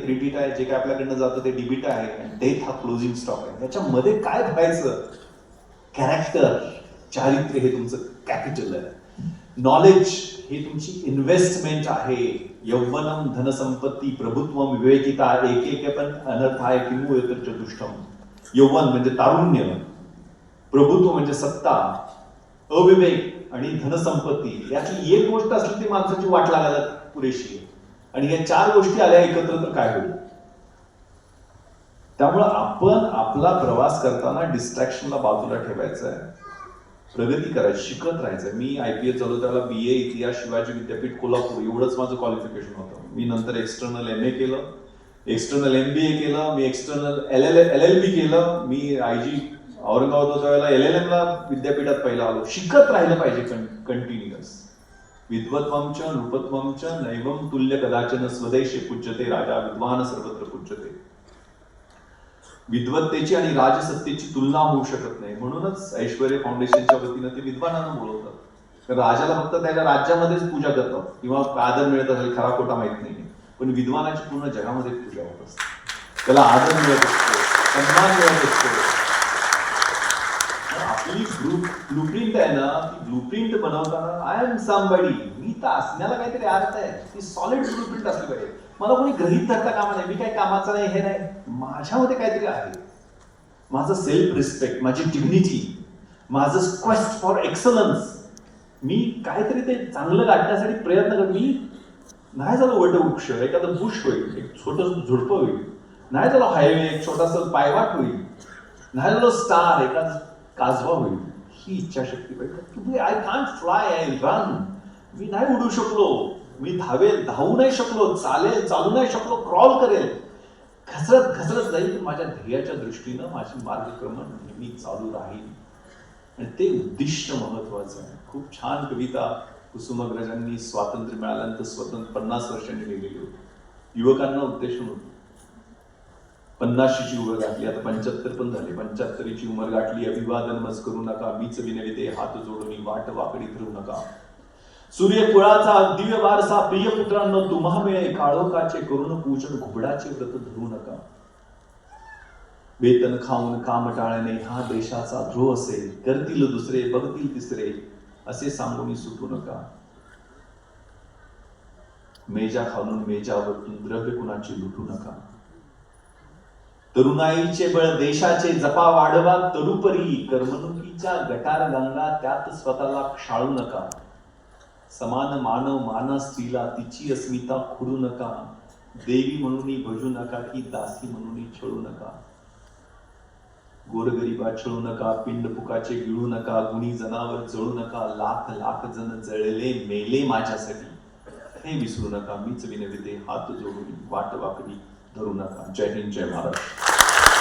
Credit आहे जे काय आपल्याकडनं जातं ते डिबिट आहे डेथ हा क्लोजिंग स्टॉक आहे. याच्यामध्ये काय भरायचं कॅरेक्टर चारित्र्य हे तुमचं कॅपिटल आहे. नॉलेज हे तुमची इन्व्हेस्टमेंट आहे. यौवनम धनसंपत्ती प्रभुत्व विवेकिता एक एक पण अनर्थाय किंवा येतर चतुष्टम यौवन म्हणजे तारुण्य. प्रभुत्व म्हणजे सत्ता. अविवेक आणि धनसंपत्ती. याची एक गोष्ट असली ती माणसाची वाट लागायला पुरेशी आहे. आणि या चार गोष्टी आल्या एकत्र तर काय होईल? त्यामुळं आपण आपला प्रवास करताना डिस्ट्रॅक्शनला बाजूला ठेवायचं आहे प्रगती करायची शिकत राहायचं मी आय पी एस चालू त्याला बी ए इतिहास शिवाजी विद्यापीठ कोल्हापूर एवढंच माझं क्वालिफिकेशन होतं. मी नंतर एक्सटर्नल एम ए केलं. एक्सटर्नल एम बी ए केलं. मी external L L L L B केलं. मी आय जी औरंगाबाद होत्या वेळेला एल एल एमला विद्यापीठात पहिला आलो. शिकत राहिलं पाहिजे कंटिन्युअस विद्वत्वं च नृपत्वं च नैवं तुल्य कदाचन स्वदेशे पूज्यते राजा विद्वान सर्वत्र पूज्यते. विद्वत्तेची आणि राजसत्तेची तुलना होऊ शकत नाही. म्हणूनच ऐश्वर्य फाउंडेशनच्या वतीनं ते विद्वानांना बोलवतात. राजाला फक्त त्याच्या राज्यामध्येच पूजा करतात. किंवा आदर मिळत असेल खरा खोटा माहीत नाही. पण विद्वानाची पूर्ण जगामध्ये पूजा होत असते. त्याला आदर मिळत असतो सन्मान मिळत असतो. आपली ब्लूप्रिंट आहे ना ती ब्लूप्रिंट बनवताना आय एम समबडी मी तर असण्याला काहीतरी अर्थ आहे. ती सॉलिड ब्लूप्रिंट असली पाहिजे. मला कोणी गृहित धरता कामा नाही मी काही कामाचा नाही हे नाही. माझ्यामध्ये काहीतरी आहे. माझं सेल्फ रिस्पेक्ट माझी डिग्निटी माझं क्वेस्ट फॉर एक्सलन्स मी काहीतरी ते चांगलं गाठण्यासाठी प्रयत्न कर मी नाही झालं वटवृक्ष एखादं बुश होईल एक छोटंसं झुडपं होईल. नाही झालं हायवे एक छोटासा पायवाट होईल. नाही झालं स्टार एखादं काजवा होईल. ही इच्छाशक्ती पाहिजे. तुम्ही I can't fly I run मी नाही उडू शकलो. मी धावेल धावू नाही शकलो चालेल चालू नाही शकलो क्रॉल करेल. घसरत घसरत जाईल माझ्या ध्येयाच्या दृष्टीनं माझी मार्गक्रमण नेहमी चालू राहील. आणि ते उद्दिष्ट महत्वाचं आहे. खूप छान कविता कुसुमाग्रजांनी स्वातंत्र्य मिळाल्यानंतर स्वतंत्र पन्नास वर्षांनी लिहिलेली होती. युवकांना उद्देशून होती पन्नाशीची उमर गाठली आता पंच्याहत्तर पण झाले. पंच्याहत्तरीची उमर गाठली अभिवादन मज करू नका मीच विनविते हात जोडून वाट वाकडी धरू नका. सूर्यकुळाचा दिव्य वारसा प्रिय पुत्रांनो तुम्हा मिळे काळोखाचे करून पूजन घुबडाचे व्रत धरू नका. वेतन खाऊन काम टाळणे हा देशाचा ध्रुव असेल करतील दुसरे बघतील तिसरे असे सांगून सुटू नका. मेजा खालून मेजावरतून द्रव्य कुणाची लुटू नका. तरुणाईचे बळ देशाचे जपा वाढवा तरुपरी करमणुकीच्या गटार गंगा त्यात स्वतःला क्षाळू नका. समान मानव माना स्त्रीला तिची अस्मिता खुडू नका. देवी म्हणून भजू नका की दासी म्हणून छळू नका. गोरगरिबा छळू नका पिंड फुकाचे गिळू नका गुणी जनावर जळू नका लाख लाख जण जळले मेले माझ्यासाठी. हे विसरू नका मीच विनविते हात जोडून वाट वाकडी. duruna का जय हिंद जय भारत